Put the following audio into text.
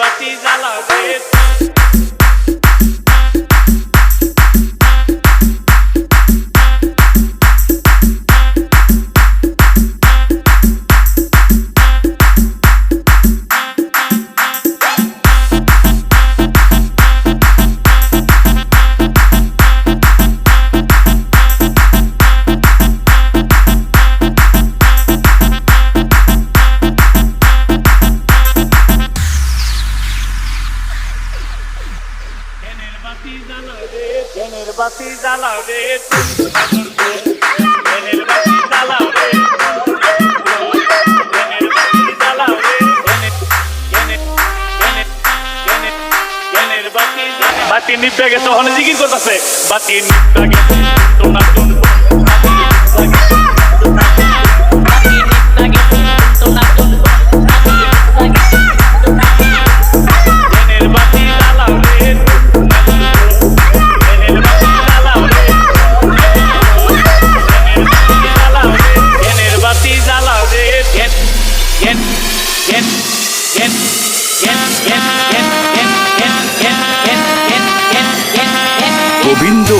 বাতি জ্বালাবে বাতি। বাতি নিভে গেছে ওখানে জিকির করতেছে বাতি নিপে গেছে তোনা গোবিন্দ